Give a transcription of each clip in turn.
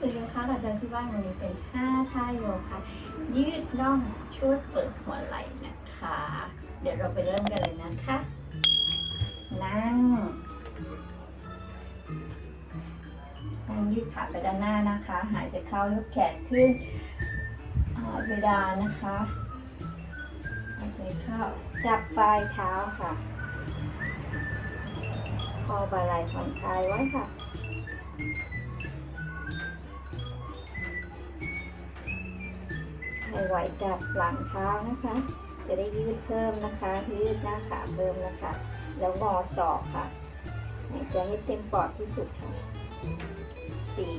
ฝึกยังคะหลังจากที่ว่างวันนี้เป็นห้าท่าโยคะยืดน่องช่วยเปิดหัวไหล่นะคะ เดี๋ยวเราไปเริ่มกันเลยนะคะ นั่งนั่งยืดขาไปด้านหน้านะคะ หายใจเข้ายกแขนขึ้นอ่าเพดานนะคะหายใจเข้าจับปลายเท้าค่ะคอบาไหล่ผ่อนคลายไว้ค่ะ ให้ไหวจับหลังเท้านะคะ จะได้ยืดเพิ่มนะคะ ยืดหน้าขาเพิ่มนะคะ แล้วงอศอกค่ะหายใจให้เต็มปอดที่สุดค่ะสี่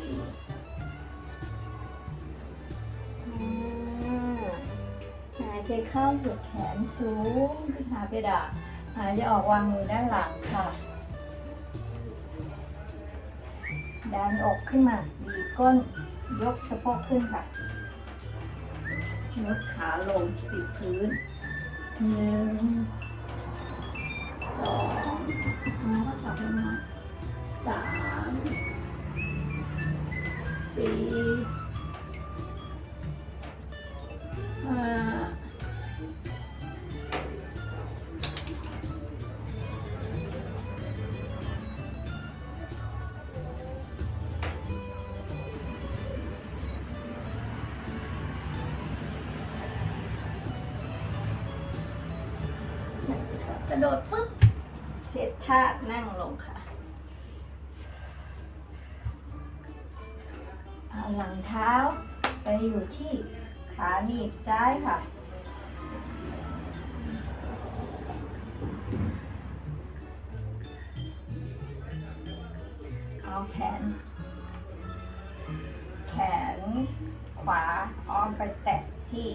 หาหายใจเข้าเหยียดแขนสูงขึ้นหาเพดานหายใจออกวางมือด้านหลังค่ะดันอกขึ้นมาบีก้นยกสะโพกขึ้นค่ะ ลดขาลงติดพื้นหนึ่งสองน้วก็สับลงมาสามสี่ โดดปุ๊บ เสร็จท่านั่งลงค่ะ เอาหลังเท้าไปอยู่ที่ขาหนีบซ้ายค่ะ เอาแขน แขนขวาอ้อมไปแตะที่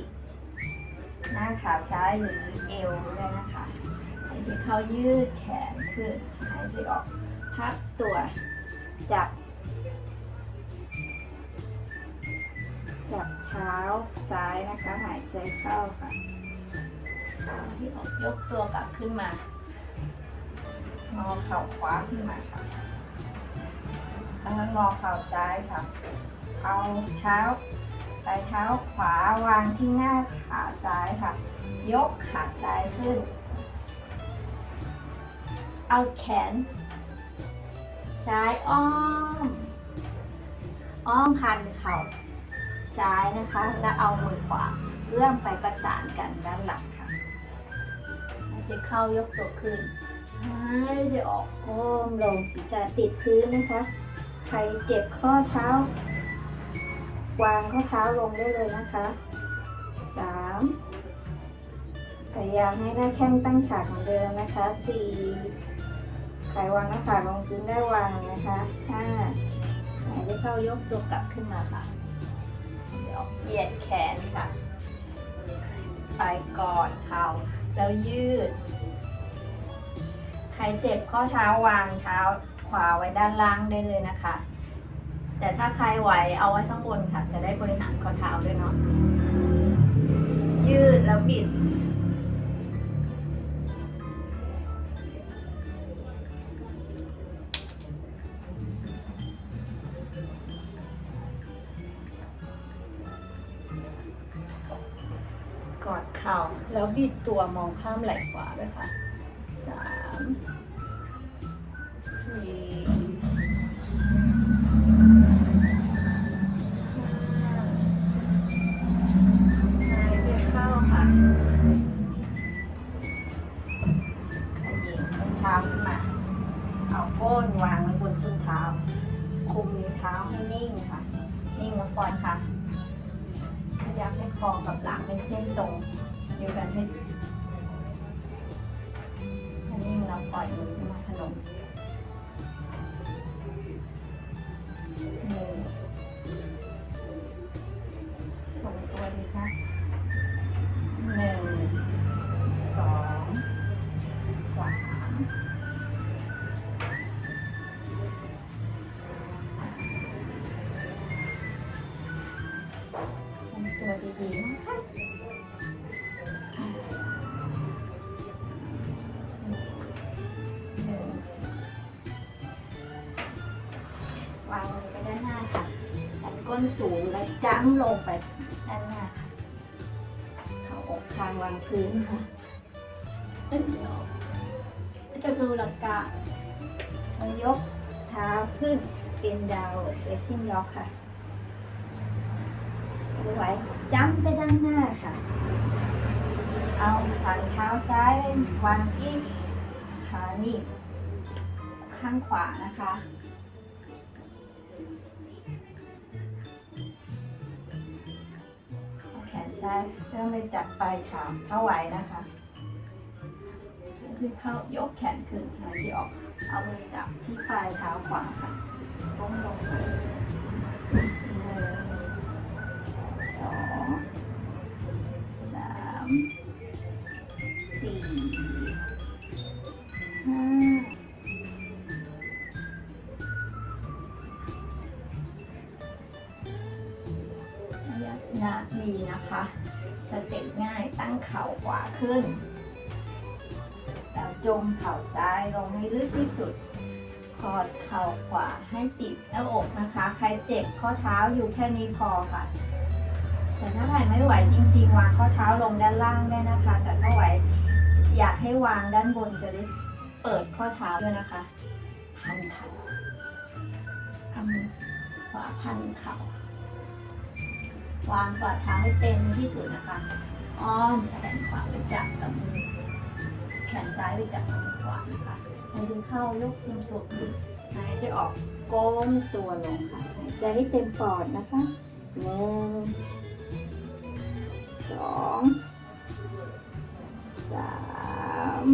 หน้าขาซ้ายหรือเอวด้วยนะคะายใจเข้ายืดแขนขึ้นหายใจออกพับตัว จับ จับเท้าซ้ายนะคะหายใจเข้าค่ะที่ออกยกตัวกลับขึ้นมางอเข่าขวาขึ้นมาค่ะแล้วงอเข่าซ้ายค่ะ เอาเท้าปลายเท้าขวาวางที่หน้าขาซ้ายค่ะ ยกขาซ้ายขึ้น เอาแขน ซ้ายอ้อม อ้อมพันเข่าซ้ายนะคะ แล้วเอามือขวาเอื้อมไปประสานกันด้านหลังค่ะหายใจเข้ายกตัวขึ้นหายใจออกก้มลงศีรษะติดพื้นนะคะ ใครเจ็บข้อเท้า วางข้อเท้าลงได้เลยนะคะสามพยายามให้หน้าแข้งตั้งฉากเหมือนเดิมนะคะสี่ ใครวางหน้าผากลงพื้นได้วางนะคะห้าหายใจเข้ายกตัวกลับขึ้นมาค่ะ เดี๋ยวเหยียดแขนค่ะไปกอดเข่าแล้วยืด ใครเจ็บข้อเท้าวางเท้าขวาไว้ด้านล่างได้เลยนะคะ แต่ถ้าใครไหวเอาไว้ข้างบนค่ะ จะได้บริหารข้อเท้าด้วยเนาะยืดแล้วบิด ตัวมองข้ามไหล่ขวาด้วยค่ะสามสี่ห้าหายใจเข้าค่ะขยิบส้นเท้าขึ้นมา เอาก้นวางไว้บนส้นเท้า คุมนิ้วเท้าให้นิ่งค่ะ นิ่งแล้วปล่อยค่ะพยายามให้คอกับหลังเป็นเส้นตรงเดียวกันให้ ให้นิ่งแล้วปล่อยมือขึ้นมาพนมส่งตัวดีคะหนึ่งสองสามทำตัวดีๆนะคะ้นหน้าค่ะแขนก้นสูงและจ้ำลงไปด้านหน้าค่ะเขาอกคางวางพื้นค่ะตึ้งออกก็จะดูหลักกาเรายกเท้าขึ้นเป็นดาวเฟซิ่งล็อกค่ะดูไว้จ้ำไปด้านหน้าค่ะ เอาฝ่าเท้าซ้ายวางที่ขาหนีบข้างขวานะคะ ซ้ายเริ่มไปจับปลายขาเข้าไว้นะคะคือเข้ายกแขนขึ้นหายใจออกเอามือจับที่ปลายเท้าขวาค่ะก้มลงหนึ่งสองสาม ลักษณะดีนะคะ สเต็ปง่ายตั้งเข่าขวาขึ้นแล้วจมเข่าซ้ายลงให้ลึกที่สุดคอดเข่าขวาให้ติดหน้าอกนะคะ ใครเจ็บข้อเท้าอยู่แค่นี้พอค่ะ แต่ถ้าใครไม่ไหวจริง ๆ วางข้อเท้าลงด้านล่างได้นะคะ แต่ถ้าไหวอยากให้วางด้านบนจะได้เปิดข้อเท้าด้วยนะคะพันเข่าเอามือขวาพันเข่า วางฝ่าเท้าให้เต็มที่สุดนะคะ อ้อมแขนขวาไปจับกับมือ แขนซ้ายไปจับมือขวานะคะหายใจเข้ายกลำตัวขึ้นหายใจออกก้มตัวลงค่ะหายใจให้เต็มปอดนะคะหนึ่งสองสาม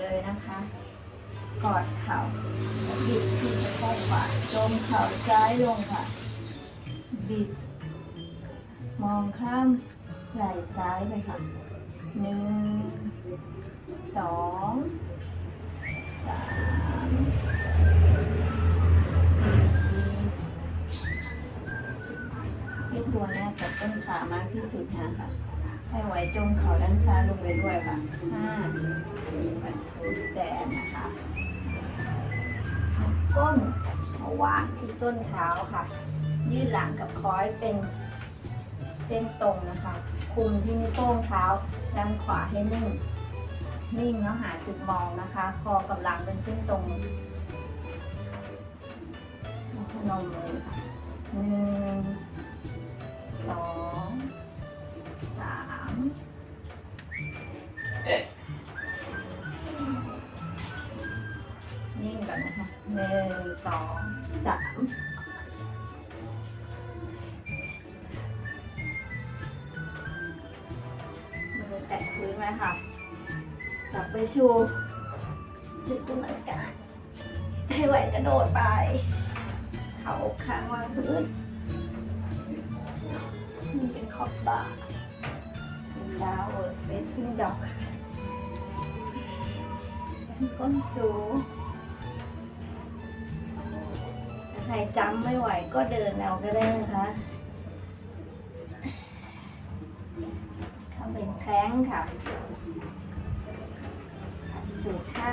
เลยนะคะ กอดเข่าบิดที่ข้อขวาจมเข่าซ้ายลงค่ะ บิด มองข้ามไหล่ซ้ายไปค่ะหนึ่งสองสามสี่ให้ตัวแนบกับต้นขามากที่สุดนะคะ ให้ไว้จมเข่าด้านซ้ายลงไปด้วยค่ะห้าเป็นทูสแตนนะคะก้นเอาวางที่ส้นเท้าค่ะ ยืดหลังกับคอยเป็นเส้นตรงนะคะ คุมที่นิ้วโป้งเท้าด้านขวาให้นิ่ง นิ่งแล้วหาจุดมองนะคะ คอกับหลังเป็นเส้นตรงพนมเลยค่ะหนึ่งสอง นิ่งก่อนนะคะหนึ่งสองสามมือแตะพื้นไว้ค่ะกลับไปชูจุดตรงกลางให้ไหวกระโดดไป เข่าอกข้างวางพื้นนี่เป็นขอบบ่าเป็นดาวเฟซซิ่งดอกค่ะ ก้นสูงถ้าใครจำไม่ไหวก็เดินเอาก็ได้นะคะเข้าเป็นแพร้งค่ะกับสู่ท่า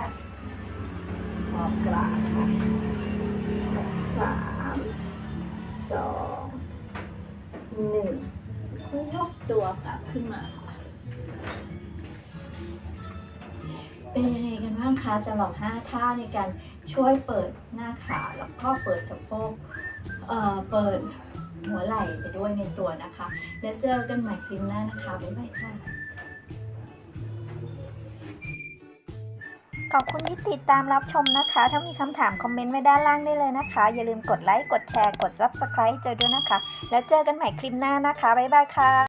หอบกลาค่ะสามสองหนึ่งค่อยยกตัวกลับขึ้นมาค่ะเป็น คะสำหรับ 5 ท่าในการช่วยเปิดหน้าขาแล้วก็เปิดสะโพกเอ่อเปิดหัวไหล่ไปด้วยในตัวนะคะ แล้วเจอกันใหม่คลิปหน้านะคะ บ๊ายบายค่ะ ขอบคุณที่ติดตามรับชมนะคะ ถ้ามีคำถามคอมเมนต์ไว้ด้านล่างได้เลยนะคะ อย่าลืมกดไลค์ กดแชร์ กด Subscribe เจอด้วยนะคะ แล้วเจอกันใหม่คลิปหน้านะคะ บ๊ายบายค่ะ